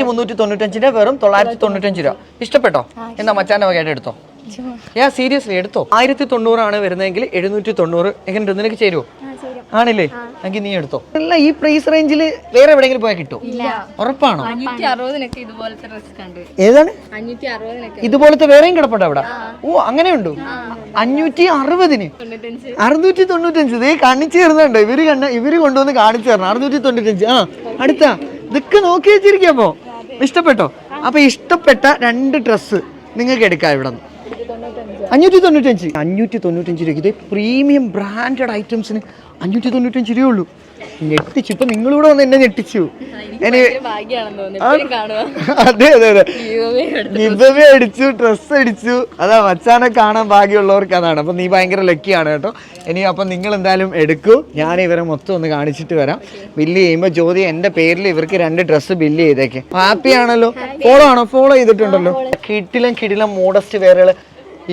മുന്നൂറ്റി തൊണ്ണൂറ്റഞ്ചിന്റെ വെറും തൊള്ളായിരത്തി തൊണ്ണൂറ്റഞ്ച് രൂപ. ഇഷ്ടപ്പെട്ടോ? എന്നാ മച്ചാന്റെ വകയായിട്ട് എടുത്തോ? യാ സീരിയസ്ലി എടുത്തോ? ആയിരത്തി തൊണ്ണൂറാണ് വരുന്നതെങ്കിൽ എഴുന്നൂറ്റി തൊണ്ണൂറ് എങ്ങനെ നിനക്ക് ചേരുവോ? ആണില്ലേ? എങ്കിൽ നീ എടുത്തോ. അല്ല ഈ പ്രൈസ് റേഞ്ചിൽ വേറെ എവിടെയെങ്കിലും പോയാൽ കിട്ടും ഉറപ്പാണോ? ഏതാണ്? ഇതുപോലത്തെ വേറെയും കിടപ്പുണ്ട് അവിടെ? ഓ അങ്ങനെയുണ്ടോ? അഞ്ഞൂറ്റി അറുപതിന് അറുന്നൂറ്റി തൊണ്ണൂറ്റഞ്ച് ഇതേ കാണിച്ചു തരുന്നുണ്ട്. ഇവർ കണ്ട ഇവർ കൊണ്ടുവന്ന് കാണിച്ചു തരണം. അറുന്നൂറ്റി തൊണ്ണൂറ്റഞ്ച് ആ അടുത്ത. ഇതൊക്കെ നോക്കി വെച്ചിരിക്കാമോ ഇഷ്ടപ്പെട്ടോ? അപ്പൊ ഇഷ്ടപ്പെട്ട രണ്ട് ഡ്രസ്സ് നിങ്ങൾക്ക് എടുക്കാം ഇവിടെ നിന്ന്. അഞ്ഞൂറ്റി തൊണ്ണൂറ്റഞ്ച് അഞ്ഞൂറ്റി തൊണ്ണൂറ്റഞ്ച് രൂപ ഇത് പ്രീമിയം ബ്രാൻഡഡ് ഐറ്റംസിന് അഞ്ഞൂറ്റി തൊണ്ണൂറ്റഞ്ച് അഞ്ച് ഉള്ളൂ. ഞെട്ടിച്ചു. ഇപ്പൊ നിങ്ങളിവിടെ വന്ന് എന്നെ ഞെട്ടിച്ചു. അതെ അതെ അതെ. ദൈവമേ, അടിച്ചു ഡ്രസ് അടിച്ചു. അതാ മച്ചാനെ കാണാൻ ഭാഗ്യമുള്ളവർക്ക് അതാണ്. അപ്പൊ നീ ഭയങ്കര ലക്കിയാണ് കേട്ടോ. ഇനി അപ്പൊ നിങ്ങൾ എന്തായാലും എടുക്കൂ. ഞാൻ ഇവരെ മൊത്തം ഒന്ന് കാണിച്ചിട്ട് വരാം. ബില്ല് ചെയ്യുമ്പോൾ ജ്യോതി എന്റെ പേരിൽ ഇവർക്ക് രണ്ട് ഡ്രസ്സ് ബില്ല് ചെയ്തേക്കെ. ഹാപ്പി ആണല്ലോ. ഫോളോ ആണോ? ഫോളോ ചെയ്തിട്ടുണ്ടല്ലോ. കിടിലം കിടിലം മോഡസ്റ്റ് വേറുകൾ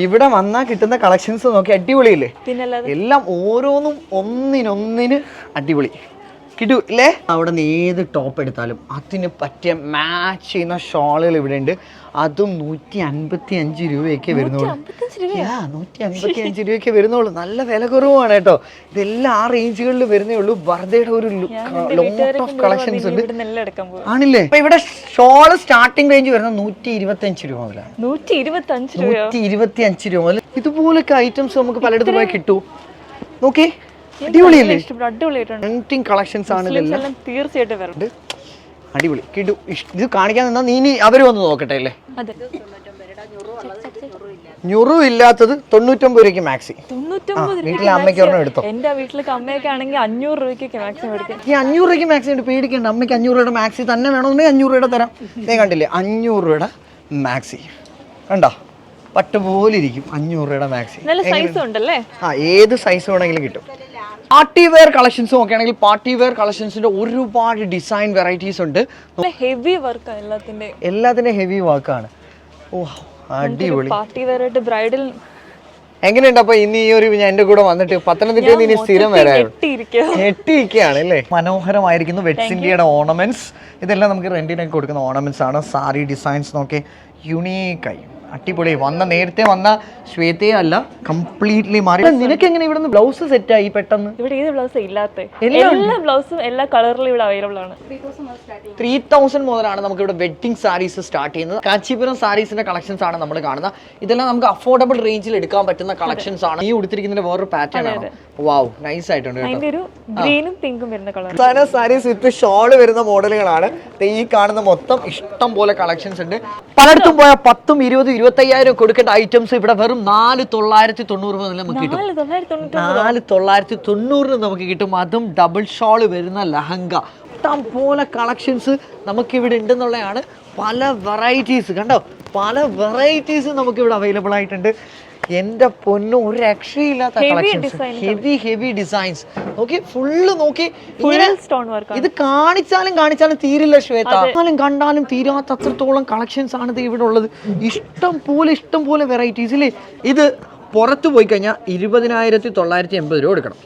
ഇവിടെ വന്നാൽ കിട്ടുന്ന കളക്ഷൻസ് നോക്കി അടിപൊളിയില്ലേ? എല്ലാം ഓരോന്നും ഒന്നിനൊന്നിന് അടിപൊളി. കിട്ടു അല്ലേ അവിടെ നിന്ന് ഏത് ടോപ്പ് എടുത്താലും അതിന് പറ്റിയ മാച്ച് ചെയ്യുന്ന ഷോളുകൾ ഇവിടെ ഉണ്ട് അതും നൂറ്റി അൻപത്തി അഞ്ച് രൂപയൊക്കെ വരുന്നുള്ളൂ. നൂറ്റി അൻപത്തി അഞ്ച് രൂപയൊക്കെ വരുന്നുള്ളൂ. നല്ല വില കുറവാണ് കേട്ടോ. ഇതെല്ലാം ആ റേഞ്ചുകളിൽ വരുന്നേ ഉള്ളൂ. ബർദയുടെ ഒരു ലോട്ട് ഓഫ് കളക്ഷൻസ് ഉണ്ട്. ആണല്ലേ? അപ്പൊ ഇവിടെ ഷോൾ സ്റ്റാർട്ടിംഗ് റേഞ്ച് വരുന്നത് നൂറ്റി ഇരുപത്തി അഞ്ച് രൂപ മുതലാണ്. നൂറ്റി ഇരുപത്തി അഞ്ച് രൂപ മുതൽ ഇതുപോലൊക്കെ ഐറ്റംസ് നമുക്ക് പലയിടത്ത് പോയി കിട്ടൂ. നോക്കേ അടിപൊളിയല്ലേ? കളക്ഷൻസ് ആണ് തീർച്ചയായിട്ടും. അടിപൊളി. കിടു ഇത് കാണിക്കാൻ നിന്നാ നീ ഇനി അവർ വന്ന് നോക്കട്ടെ അല്ലേ? അതെ. ഞുറു ഇല്ലാത്തത് തൊണ്ണൂറ്റൊമ്പത് രൂപയ്ക്ക് മാക്സി വീട്ടിലെ അമ്മയ്ക്ക് ഒരെണ്ണം എടുത്തോ? എന്റെ വീട്ടിലേക്ക് അമ്മയൊക്കെ ആണെങ്കിൽ അഞ്ഞൂറ് രൂപയ്ക്ക് മാക്സി മേടിക്കാം. ഈ അഞ്ഞൂറ് രൂപയ്ക്ക് മാക്സി ഉണ്ട്. പേടിക്കണ്ട. അമ്മയ്ക്ക് അഞ്ഞൂറ് രൂപയുടെ മാക്സി തന്നെ വേണമെന്നുണ്ടെങ്കിൽ അഞ്ഞൂറ് രൂപയുടെ തരാം. നീ കണ്ടില്ലേ? അഞ്ഞൂറ് രൂപയുടെ മാക്സി കണ്ടോ? പട്ട് പോലെ ഇരിക്കും അഞ്ഞൂറ് രൂപയുടെ മാക്സി നല്ല സൈസ് ഉണ്ടല്ലേ? ആ ഏത് സൈസ് വേണമെങ്കിലും കിട്ടും. പാർട്ടി വെയർ കളക്ഷൻസ് നോക്കുകയാണെങ്കിൽ പാർട്ടി വെയർ കളക്ഷൻസിന്റെ ഒരുപാട് ഡിസൈൻ വെറൈറ്റീസ് ഉണ്ട്. ഹെവി വർക്ക് എല്ലാത്തിന്റെ എല്ലാത്തിന്റെ ഹെവി വർക്കാണ്. ഓ അടിപൊളി. പാർട്ടി വെയർ ആയിട്ട് ബ്രൈഡൽ എങ്ങനെയുണ്ട് അപ്പൊ ഇനി ഈ ഒരു ഞാൻ എന്റെ കൂടെ വന്നിട്ട് പത്തനംതിട്ടയിൽ ഇനി സ്ഥിരം വരാം? ഞെട്ടിയിരിക്കുക ഞെട്ടിയിരിക്കുകയാണ് അല്ലേ? മനോഹരമായിരിക്കുന്നു വെറ്റ്സ് ഇന്ത്യയുടെ ഓർണമെന്റ്സ്. ഇതെല്ലാം നമുക്ക് റെന്റിനൊക്കെ കൊടുക്കുന്ന ഓർണമെന്റ്സ് ആണ്. സാരി ഡിസൈൻസ് നോക്കി യുണീക്കായി. അടിപൊളി. വന്ന നേരത്തെ വന്ന ശ്വേതയെ അല്ല കംപ്ലീറ്റ്ലി മാറി. നിനക്ക് എങ്ങനെ ഇവിടെ ബ്ലൗസ് സെറ്റ് ആയി പെട്ടെന്ന്? ഇവിടെ ഏത് ബ്ലൗസ് ഇല്ലാത്ത? എല്ലാ ബ്ലൗസും എല്ലാ കളറിലും ഇവിടെ അവൈലബിൾ ആണ്. ത്രീ തൗസൻഡ് മുതലാണ് നമുക്ക് ഇവിടെ വെഡിങ് സാരീസ് സ്റ്റാർട്ട് ചെയ്യുന്നത്. കാഞ്ചീപുരം സാരീസിന്റെ കളക്ഷൻസ് ആണ് നമ്മൾ കാണുന്നത്. ഇതെല്ലാം നമുക്ക് അഫോർഡബിൾ റേഞ്ചിൽ എടുക്കാൻ പറ്റുന്ന കളക്ഷൻസ് ആണ്. ഈ ഉടുത്തിരിക്കുന്നതിന്റെ വേറൊരു പാറ്റേൺ ആണ്. വാവ് നൈസ് ആയിട്ടുണ്ട് കേട്ടോ. അതിന്റെ ഒരു ഗ്രീനും പിങ്കും വരുന്ന കളർ അവസാന സാരീസ് വിത്ത് ഷോൾ വരുന്ന മോഡലുകളാണ് ഈ കാണുന്ന മൊത്തം ഇഷ്ടം പോലെ കളക്ഷൻസ് ഉണ്ട്. പലയിടത്തും പോയ പത്തും ഇരുപതും ഇരുപത്തി അയ്യായിരം കൊടുക്കേണ്ട ഐറ്റംസ് ഇവിടെ വെറും നാല് തൊള്ളായിരത്തി തൊണ്ണൂറ് മുതൽ നമുക്ക് കിട്ടും. നാല് തൊള്ളായിരത്തി തൊണ്ണൂറ്റി നാല് തൊള്ളായിരത്തി തൊണ്ണൂറിന് നമുക്ക് കിട്ടും. അതും ഡബിൾ ഷോൾ വരുന്ന ലഹങ്ക. ഇഷ്ടം പോലെ കളക്ഷൻസ് നമുക്കിവിടെ ഉണ്ടെന്നുള്ളതാണ്. പല വെറൈറ്റീസ് കണ്ടോ? പല വെറൈറ്റീസ് നമുക്കിവിടെ അവൈലബിൾ ആയിട്ടുണ്ട്. എന്റെ പൊന്നും ഒരു രക്ഷയില്ലാത്ത കളക്ഷൻസ് ഹെവി ഹെവി ഡിസൈൻസ് നോക്കി ഫുള്ള് നോക്കി ഇങ്ങനെ സ്റ്റോൺ വർക്ക് ഇത് കാണിച്ചാലും കാണിച്ചാലും തീരില്ല ശ്വേത. കാണാലും കണ്ടാലും തീരാത്ത അത്രത്തോളം കളക്ഷൻസ് ആണ് ഇത് ഇവിടെ ഉള്ളത്. ഇഷ്ടം പോലെ ഇഷ്ടം പോലെ വെറൈറ്റീസ് ഇല്ലേ ഇത് പുറത്ത് പോയി കഴിഞ്ഞാൽ ഇരുപതിനായിരത്തി തൊള്ളായിരത്തി എൺപത് രൂപ കൊടുക്കണം.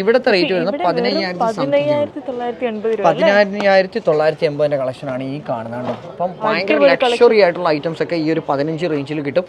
ഇവിടുത്തെ റേറ്റ് വരുന്നത് പതിനയ്യായിരത്തി തൊള്ളായിരത്തി പതിനായിരത്തി എൺപതിന്റെ കളക്ഷൻ ആണ് ഈ കാണുന്നത്. അപ്പം ഭയങ്കര ലക്ഷറി ആയിട്ടുള്ള ഐറ്റംസ് ഒക്കെ ഈ ഒരു പതിനഞ്ച് റേഞ്ചിൽ കിട്ടും.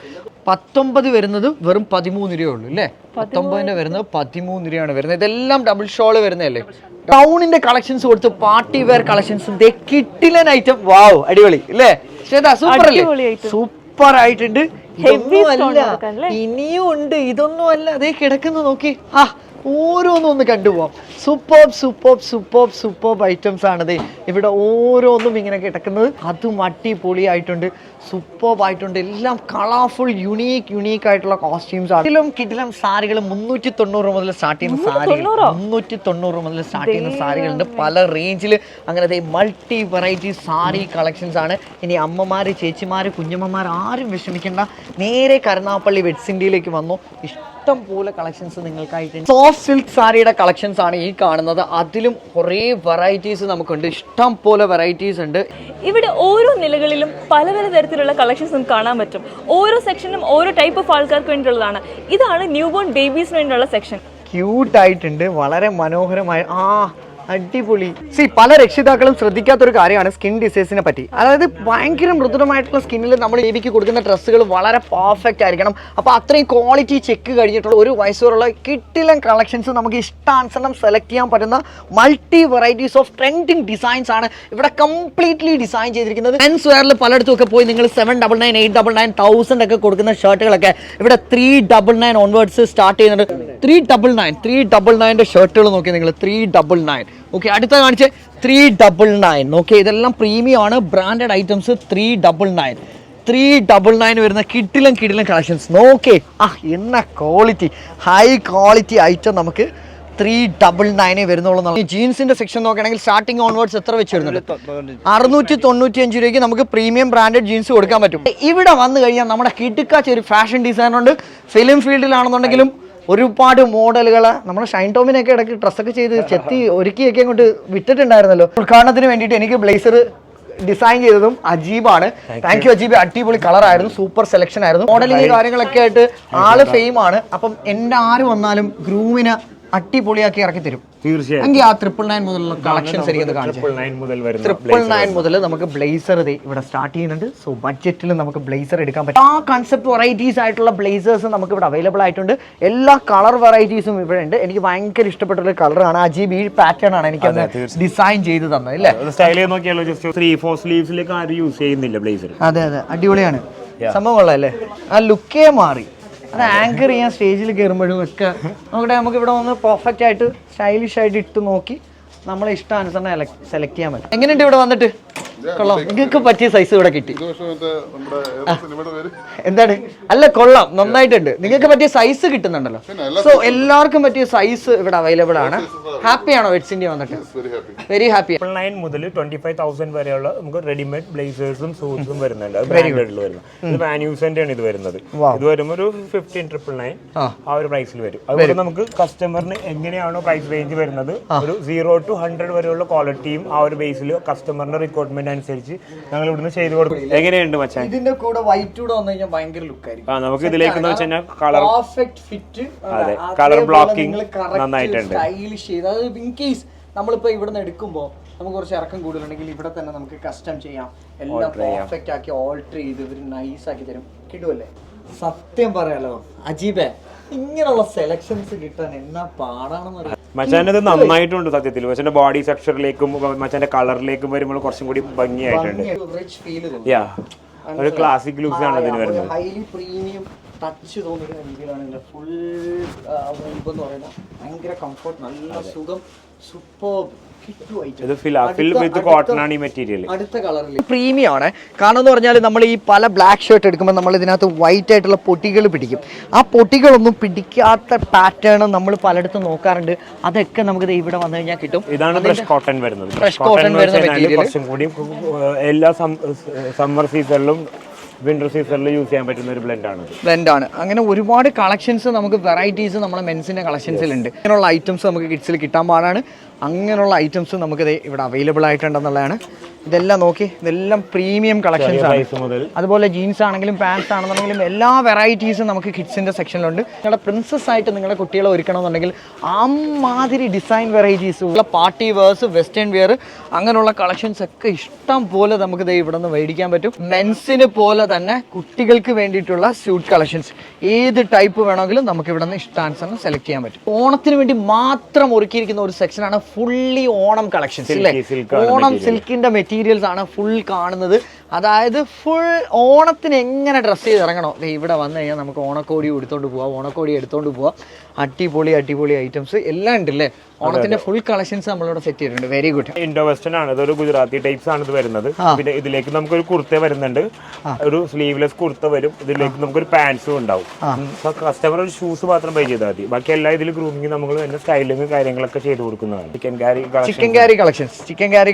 പത്തൊമ്പത് വരുന്നത് വെറും പതിമൂന്ന് രൂപയേ ഉള്ളൂ അല്ലേ? പത്തൊമ്പതിന്റെ വരുന്നത് പതിമൂന്ന് രൂപയാണ് വരുന്നത്. ഇതെല്ലാം ഡബിൾ ഷോൾ വരുന്നതല്ലേ? ടൗണിന്റെ കളക്ഷൻസ് കൊടുത്ത് പാർട്ടി വെയർ കളക്ഷൻസ് കിട്ടിലൻ ഐറ്റം വാവ് അടിപൊളി അല്ലേ? ശ്വേത സൂപ്പർ അല്ലേ? സൂപ്പർ ആയിട്ടുണ്ട്. ഇതൊന്നും അല്ലേ? ഇനിയും ഉണ്ട്. ഇതൊന്നും അല്ല അതേ കിടക്കുന്നു നോക്കി. ആ ഓരോന്നും ഒന്ന് കണ്ടുപോവാം. Super super super super items ആണത് ഇവിടെ ഓരോന്നും ഇങ്ങനെ കിടക്കുന്നത്. അതും അടിപൊളിയായിട്ടുണ്ട്. സൂപ്പർ ആയിട്ടുണ്ട്. എല്ലാം കളർഫുൾ യുണീക്ക് യുണീക്ക് ആയിട്ടുള്ള കോസ്റ്റ്യൂംസ് ആണ്. ഇതിലും കിടിലം സാരികൾ മുന്നൂറ്റി തൊണ്ണൂറ് മുതൽ സ്റ്റാർട്ട് ചെയ്യുന്ന സാരികൾ. മുന്നൂറ്റി തൊണ്ണൂറ് മുതൽ സ്റ്റാർട്ട് ചെയ്യുന്ന സാരികളുണ്ട്. പല റേഞ്ചിൽ അങ്ങനത്തെ മൾട്ടി വെറൈറ്റി സാരി കളക്ഷൻസ് ആണ്. ഇനി അമ്മമാർ ചേച്ചിമാർ കുഞ്ഞമ്മമാർ ആരും വിഷമിക്കേണ്ട. നേരെ കരുനാപ്പള്ളി വെഡ്സ് ഇന്ത്യയിലേക്ക് വന്നു. ഇഷ്ടം പോലെ കളക്ഷൻസ് നിങ്ങൾക്കായിട്ട് സോഫ്റ്റ് സിൽക്ക് സാരിയുടെ കളക്ഷൻസ് ആണ് ഈ കാണുന്നത്. അതിലും കുറേ വെറൈറ്റീസ് നമുക്കുണ്ട്. ഇഷ്ടം പോലെ വെറൈറ്റീസ് ഉണ്ട്. ഇവിടെ ഓരോ നിലകളിലും പല പല തരത്തിലുള്ള കളക്ഷൻസ് നമുക്ക് കാണാൻ പറ്റും. ഓരോ സെക്ഷനും ഓരോ ടൈപ്പ് ഓഫ് ആൾക്കാർക്ക് വേണ്ടിയുള്ളതാണ് ഇതാണ് ന്യൂ ബോൺ ബേബീസിന് വേണ്ടിയുള്ള സെക്ഷൻ ക്യൂട്ട് ആയിട്ടുണ്ട്. വളരെ മനോഹരമായി ആ അടിപൊളി. സി പല രക്ഷിതാക്കളും ശ്രദ്ധിക്കാത്ത ഒരു കാര്യമാണ് സ്കിൻ ഡിസീസിനെ പറ്റി. അതായത് ഭയങ്കര മൃദുലമായിട്ടുള്ള സ്കിന്നിൽ നമ്മൾ ബേബിക്ക് കൊടുക്കുന്ന ഡ്രസ്സുകൾ വളരെ പെർഫെക്റ്റ് ആയിരിക്കണം. അപ്പോൾ അത്രയും ക്വാളിറ്റി ചെക്ക് കഴിഞ്ഞിട്ടുള്ള ഒരു വയസ്സുള്ള കിട്ടിലും കളക്ഷൻസ് നമുക്ക് ഇഷ്ടാനുസരണം സെലക്ട് ചെയ്യാൻ പറ്റുന്ന multi varieties of trending designs ആണ് ഇവിടെ കംപ്ലീറ്റ്ലി ഡിസൈൻ ചെയ്തിരിക്കുന്നത്. മെൻസ് വെയറിൽ പലയിടത്തും ഒക്കെ പോയി നിങ്ങൾ seven double nine eight double nine thousand ഒക്കെ കൊടുക്കുന്ന ഷർട്ടുകളൊക്കെ ഇവിടെ three double nine onwards start ചെയ്യുന്നുണ്ട്. Three double nine three double നയന്റെ ഷർട്ടുകൾ നോക്കി നിങ്ങൾ ത്രീ ഡബിൾ നയൻ ഓക്കെ അടുത്ത കാണിച്ച് ത്രീ ഡബിൾ നയൻ ഓക്കെ ഇതെല്ലാം പ്രീമിയം ആണ് branded items three double nine three double nine വരുന്ന കിട്ടിലും കിടിലും കളക്ഷൻസ് നോക്കേ ആ എന്ന ക്വാളിറ്റി ഹൈ ക്വാളിറ്റി ഐറ്റം നമുക്ക് ത്രീ ഡബിൾ നയനേ വരുന്നുള്ളൂ ജീൻസിന്റെ സെക്ഷൻ നോക്കുകയാണെങ്കിൽ സ്റ്റാർട്ടിങ് ഓൺവേർഡ്സ് എത്ര വെച്ച് വരുന്നുണ്ട്? അറുന്നൂറ്റി തൊണ്ണൂറ്റി അഞ്ച് രൂപയ്ക്ക് നമുക്ക് പ്രീമിയം ബ്രാൻഡഡ് ജീൻസ് കൊടുക്കാൻ പറ്റും. ഇവിടെ വന്നു കഴിഞ്ഞാൽ നമ്മുടെ കിടുക്കാച്ച ഒരു ഫാഷൻ ഡിസൈനർ ഉണ്ട്. ഫിലിം ഫീൽഡിലാണെന്നുണ്ടെങ്കിലും ഒരുപാട് മോഡലുകൾ നമ്മൾ ഷൈൻ ടോമിനൊക്കെ ഇടയ്ക്ക് ഡ്രസ്സൊക്കെ ചെയ്ത് ചെത്തി ഒരുക്കിയൊക്കെ അങ്ങോട്ട് വിട്ടിട്ടുണ്ടായിരുന്നല്ലോ. ഉദ്ഘാടനത്തിന് വേണ്ടിയിട്ട് എനിക്ക് ബ്ലേസർ ഡിസൈൻ ചെയ്തതും അജീബാണ്. Thank you Ajeeb. അടിപൊളി കളർ ആയിരുന്നു സൂപ്പർ സെലക്ഷൻ ആയിരുന്നു. മോഡലിംഗ് കാര്യങ്ങളൊക്കെ ആയിട്ട് ആൾ ഫെയിം ആണ്. അപ്പം എന്റെ ആര് വന്നാലും ഗ്രൂമിനെ അടിപൊളിയാക്കി ഇറക്കി തരും തീർച്ചയായും എങ്കിൽ ആ ട്രിപ്പിൾ നയൻ മുതലുള്ള കളക്ഷൻസ് എനിക്ക് കാണിച്ചു. ട്രിപ്പിൾ നയൻ മുതൽ നമുക്ക് ബ്ലേസർ ഇവിടെ സ്റ്റാർട്ട് ചെയ്യുന്നുണ്ട്. സോ ബഡ്ജറ്റിൽ നമുക്ക് ബ്ലേസർ എടുക്കാൻ പറ്റും. ആ കൺസെപ്റ്റ് വെറൈറ്റീസ് ആയിട്ടുള്ള ബ്ലേസേഴ്സ് നമുക്ക് ഇവിടെ അവൈലബിൾ ആയിട്ടുണ്ട്. എല്ലാ കളർ വെറൈറ്റീസും ഇവിടെ ഉണ്ട്. എനിക്ക് ഭയങ്കര ഇഷ്ടപ്പെട്ട ഒരു കളറാണ് അജീബ് ഈ പാറ്റേൺ ആണ് എനിക്ക് ഡിസൈൻ ചെയ്ത് തന്നത് അല്ലേ സ്റ്റൈൽ ചെയ്ത് നോക്കിയാലോ ജസ്റ്റ് ത്രീ ഫോർ സ്ലീവ്സിലേക്ക് ആരും യൂസ് ചെയ്യുന്നില്ല ബ്ലേസർ അതെ അതെ. അടിപൊളിയാണ്. സംഭവം കൊള്ളാം ആ ലുക്കേ മാറി. അത് ആങ്കർ ചെയ്യാൻ സ്റ്റേജിൽ കയറുമ്പോഴും ഒക്കെ നോക്കട്ടെ നമുക്ക് ഇവിടെ വന്ന് പെർഫെക്റ്റ് ആയിട്ട് സ്റ്റൈലിഷ് ആയിട്ട് ഇട്ട് നോക്കി നമ്മളെ ഇഷ്ടാനുസരണം സെലക്ട് ചെയ്യാൻ പറ്റും. എങ്ങനെയുണ്ട് ഇവിടെ വന്നിട്ട്? കൊള്ളാം. നിങ്ങൾക്ക് പറ്റിയ സൈസ് ഇവിടെ കിട്ടി. ഇത് നമ്മുടെ ഏതാ സിനിമയുടെ പേര്? എന്താണ്? അല്ല കൊള്ളാം. നന്നായിട്ടുണ്ട്. നിങ്ങൾക്ക് പറ്റിയ സൈസ് കിട്ടുന്നുണ്ടല്ലോ. സോ എല്ലാവർക്കും പറ്റിയ സൈസ് ഇവിടെ അവൈലബിൾ ആണ്. ഹാപ്പി ആണോ വെറ്റ്സ് ഇന്ത്യ വന്നിട്ട്? Very happy very happy triple nine മുതൽ ട്വന്റി ഫൈവ് തൗസൻഡ് വരെയുള്ള നമുക്ക് റെഡിമെയ്ഡ് ബ്ലേസേഴ്സും സൂട്ട്സും വരുന്നുണ്ട്. ബ്രാൻഡഡിൽ വരുന്നത്. ഇത് മാന്യൂസന്റെ ആണ് ഇത് വരുന്നത്. ഇത് വരുമ്പോൾ ഒരു ഫിഫ്റ്റീൻ ട്രിപ്പിൾ നയൻ ആ. ആ ഒരു പ്രൈസിൽ വരും. അതുപോലെ നമുക്ക് കസ്റ്റമറിന് എങ്ങനെയാണോ പ്രൈസ് റേഞ്ച് വരുന്നത് ഒരു സീറോ ടു ഹൺഡ്രഡ് വരെയുള്ള ക്വാളിറ്റിയും ആ ഒരു ബേസിൽ കസ്റ്റമറിന്റെ റിക്വയർമെന്റ് അനുസരിച്ച് ഞങ്ങൾ ഇവിടുന്ന് ചെയ്ത് കൊടുക്കും. എങ്ങനെയുണ്ട് മച്ചാൻ? ഇതിന്റെ കൂടെ വൈറ്റ് കൂടെ വന്നു കഴിഞ്ഞാൽ ഭയങ്കര ലുക്ക് ആയിരിക്കും. ആ നമുക്ക് ഇതിലേക്ക് എന്ന് വെച്ചാൽ കളർ പെർഫെക്റ്റ് ഫിറ്റ് അതെ, കളർ ബ്ലോക്കിംഗ് നന്നായിട്ടുണ്ട്. സ്റ്റൈലിഷ് ചെയ്ത്. അതായത് ഇൻ കേസ് നമ്മളിപ്പോ ഇവിടുന്ന് എടുക്കുമ്പോൾ നമുക്ക് കുറച്ച് ഇറക്കം കൂടുതലുണ്ടെങ്കിൽ ഇവിടെ തന്നെ നമുക്ക് കസ്റ്റം ചെയ്യാം. എല്ലാം പെർഫെക്റ്റ് ആക്കി ഓൾട്ടർ ചെയ്ത് ഇവർ നൈസ് ആക്കി തരും. കിട്ടുമല്ലേ സത്യം പറയാലോ അജീബേ ഇങ്ങനെയുള്ള സെലക്ഷൻസ് കിട്ടാൻ എന്നാ പാടാണെന്ന് അറിയാം മച്ചാന്റെ ഇത് നന്നായിട്ടുണ്ട് സത്യത്തിൽ. മച്ചാന്റെ ബോഡി സ്ട്രക്ചറിലേക്കും മച്ചാന്റെ കളറിലേക്കും വരുമ്പോൾ കുറച്ചും കൂടി ഭംഗിയായിട്ടുണ്ട്. യാ ഒരു ക്ലാസിക് ലുക്സ് ആണ് ഇതിന് വരുന്നത്. ഹൈലി പ്രീമിയം ടച്ച് തോന്നിക്കുന്ന രീതിയിലാണ് ഫുൾ എന്ന് പറയുന്നത്. ഭയങ്കര കംഫർട്ട് നല്ല സുഖം. സൂപ്പർ ഇത് ഫിൽ വിത്ത് കോട്ടൺ ആണ് ഈ മെറ്റീരിയൽ അടുത്ത കളറിൽ പ്രീമിയം ആണ് കാരണം എന്ന് പറഞ്ഞാൽ നമ്മൾ ഈ പല ബ്ലാക്ക് ഷർട്ട് എടുക്കുമ്പോൾ നമ്മൾ ഇതിനകത്ത് വൈറ്റ് ആയിട്ടുള്ള പൊട്ടികൾ പിടിക്കും. ആ പൊട്ടികളൊന്നും പിടിക്കാത്ത പാറ്റേൺ നമ്മൾ പലയിടത്തും നോക്കാറുണ്ട്. അതൊക്കെ നമുക്ക് ദേ ഇവിടെ വന്നു കഴിഞ്ഞാൽ കിട്ടും. ഇതാണ് ഫ്രഷ് കോട്ടൺ വരുന്നത്. ഫ്രഷ് കോട്ടൺ വരുന്ന മെറ്റീരിയൽ കുറച്ചും കൂടി എല്ലാ സമ്മർ സീസണിലും വിന്റർ സീസണിൽ യൂസ് ചെയ്യാൻ പറ്റുന്ന ഒരു ബ്ലെൻഡ് ആണ് ബ്ലെൻഡ് ആണ്. അങ്ങനെ ഒരുപാട് കളക്ഷൻസ് നമുക്ക് വെറൈറ്റീസ് നമ്മുടെ മെൻസിന്റെ കളക്ഷൻസിലുണ്ട് അങ്ങനെയുള്ള ഐറ്റംസ് നമുക്ക് കിഡ്സിൽ കിട്ടാൻ പാടാണ്. അങ്ങനെയുള്ള ഐറ്റംസ് നമുക്കിത് ഇവിടെ അവൈലബിൾ ആയിട്ടുണ്ടെന്നുള്ളതാണ്. ഇതെല്ലാം നോക്കി ഇതെല്ലാം പ്രീമിയം കളക്ഷൻസ് ആണ്. അതുപോലെ ജീൻസ് ആണെങ്കിലും പാൻസ് ആണെന്നുണ്ടെങ്കിലും എല്ലാ വെറൈറ്റീസും നമുക്ക് കിഡ്സിന്റെ സെക്ഷനിലുണ്ട് നിങ്ങളുടെ പ്രിൻസസ് ആയിട്ട് നിങ്ങളുടെ കുട്ടികളെ ഒരുക്കണമെന്നുണ്ടെങ്കിൽ അമ്മാതിരി ഡിസൈൻ വെറൈറ്റീസ് ഉള്ള പാർട്ടി വേഴ്സ് വെസ്റ്റേൺ വെയർ അങ്ങനെയുള്ള കളക്ഷൻസ് ഒക്കെ ഇഷ്ടം പോലെ നമുക്ക് ദേ ഇവിടെ നിന്ന് മേടിക്കാൻ പറ്റും. മെൻസിന് പോലെ തന്നെ കുട്ടികൾക്ക് വേണ്ടിയിട്ടുള്ള സ്യൂട്ട് കളക്ഷൻസ് ഏത് ടൈപ്പ് വേണമെങ്കിലും നമുക്ക് ഇവിടെ നിന്ന് ഇഷ്ടാനുസരണം സെലക്ട് ചെയ്യാൻ പറ്റും. ഓണത്തിന് വേണ്ടി മാത്രം ഒരുക്കിയിരിക്കുന്ന ഒരു സെക്ഷനാണ് ഫുള്ളി ഓണം കളക്ഷൻസ് അല്ലേ ഓണം സിൽക്കിന്റെ മെറ്റീരിയൽസ് ആണ് ഫുൾ കാണുന്നത്. അതായത് ഫുൾ ഓണത്തിന് എങ്ങനെ ഡ്രസ്സ് ചെയ്ത് ഇറങ്ങണോ? ഇവിടെ വന്നു കഴിഞ്ഞാൽ നമുക്ക് ഓണക്കോടി എടുത്തോണ്ട് പോവാം ഓണക്കോടി എടുത്തോണ്ട് പോവാം. അടിപൊളി അടിപൊളി ഐറ്റംസ് എല്ലാം ഉണ്ടല്ലേ? ഓണത്തിന്റെ ഫുൾ കളക്ഷൻസ് നമ്മളിവിടെ സെറ്റ് ചെയ്തിട്ടുണ്ട്. വെരി ഗുഡ് ഇൻഡോ വെസ്റ്റേൺ ആണ്. ഇതൊരു ഗുജറാത്തി ടൈപ്സ് ആണ് ഇത് വരുന്നത്. പിന്നെ ഇതിലേക്ക് നമുക്ക് ഒരു കുർത്ത വരുന്നുണ്ട്. ഒരു സ്ലീവ്ലെസ് കുർത്ത വരും. ഇതിലേക്ക് നമുക്ക് ഒരു പാൻസും ഉണ്ടാവും. കസ്റ്റമർ ഒരു ഷൂസ് മാത്രം പൈ ചെയ്താൽ മതി. ബാക്കി എല്ലാ ഇതിൽ ഗ്രൂമിങ് നമ്മൾ തന്നെ സ്റ്റൈലിങ് കാര്യങ്ങളൊക്കെ ചെയ്ത് കൊടുക്കുന്നതാണ്. Chikankari collections chikankari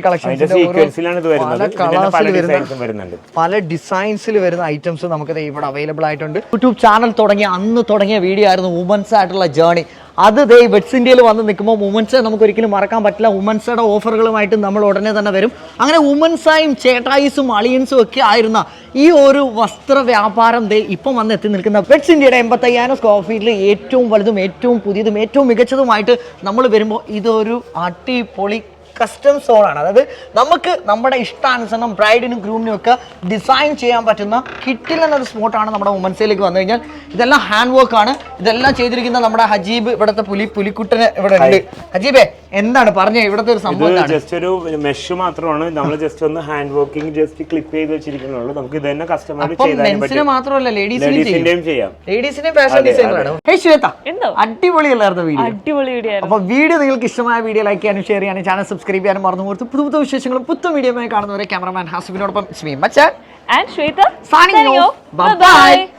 പല ഡിസൈൻസിൽ വരുന്ന ഐറ്റംസ് നമുക്ക് ഇവിടെ അവൈലബിൾ ആയിട്ടുണ്ട്. യൂട്യൂബ് ചാനൽ തുടങ്ങിയ അന്ന് തുടങ്ങിയ വീഡിയോ ആയിരുന്നു വുമൻസ് ആയിട്ടുള്ള ജേണി അത് ദേ വെറ്റ്സ് ഇന്ത്യയിൽ വന്ന് നിൽക്കുമ്പോൾ വുമൻസ് നമുക്ക് ഒരിക്കലും മറക്കാൻ പറ്റില്ല. വുമൻസുടെ ഓഫറുകളുമായിട്ട് നമ്മൾ ഉടനെ തന്നെ വരും. അങ്ങനെ വുമൻസായും ചേട്ടായിസും അളിയൻസും ഒക്കെ ആയിരുന്ന ഈ ഒരു വസ്ത്ര വ്യാപാരം ദേ ഇപ്പം വന്ന് എത്തി നിൽക്കുന്ന വെറ്റ്സ് ഇന്ത്യയുടെ എൺപത്തയ്യായിരം സ്ക്വയർ ഫീറ്റിൽ ഏറ്റവും വലുതും ഏറ്റവും പുതിയതും ഏറ്റവും മികച്ചതുമായിട്ട് നമ്മൾ വരുമ്പോൾ ഇതൊരു അടിപൊളി കസ്റ്റം സോണാണ് അതായത് നമുക്ക് നമ്മുടെ ഇഷ്ടാനുസരണം ബ്രൈഡിനും ഗ്രൂമിനും ഒക്കെ ഡിസൈൻ ചെയ്യാൻ പറ്റുന്ന കിറ്റിൽ എന്നൊരു സ്പോട്ടാണ് നമ്മുടെ വുമൻസിലേക്ക് വന്നു കഴിഞ്ഞാൽ. ഇതെല്ലാം ഹാൻഡ് വർക്ക് ആണ്. ഇതെല്ലാം ചെയ്തിരിക്കുന്ന നമ്മുടെ ഹജീബ് ഇവിടുത്തെ പുലി പുലിക്കുട്ടന് ഇവിടെ ഉണ്ട്. ഹജീബേ എന്താണ് പറഞ്ഞത്? ഇവിടുത്തെ ഒരു സംഭവം ജസ്റ്റ് ഒരു മെഷ് മാത്രമാണ്. നമ്മൾ ജസ്റ്റ് ഒന്ന് ഹാൻഡ് വർക്കിംഗ് ജസ്റ്റ് ക്ലിപ്പ് ചെയ്ത് വെച്ചിരിക്കുന്നുള്ളൂ നമുക്ക് ഇത് തന്നെ കസ്റ്റമർ അപ്പം മെൻസിന് മാത്രമല്ല ലേഡീസിനും ചെയ്യാം. ലേഡീസിനെയും ഫാഷൻ ഡിസൈനറാണ് ഹേ ശ്വേത എന്തോ? അടിപൊളിയല്ലായിരുന്നു വീഡിയോ അടിപൊളി വീഡിയോ ആണ് അപ്പോൾ വീഡിയോ നിങ്ങൾക്ക് ഇഷ്ടമായ വീഡിയോ ലൈക്ക് ചെയ്യാനും ഷെയർ ചെയ്യാനും ചാനൽ സബ്സ്ക്രൈബ് ചെയ്യാനും മറന്നു കൊടുത്ത് പുതു പുതു വിശേഷങ്ങളും പുത്തു വീഡിയോയുമായി കാണുന്നവരെ cameraman ഹാസിബിനോടൊപ്പം Shri Machan and Shweta Signing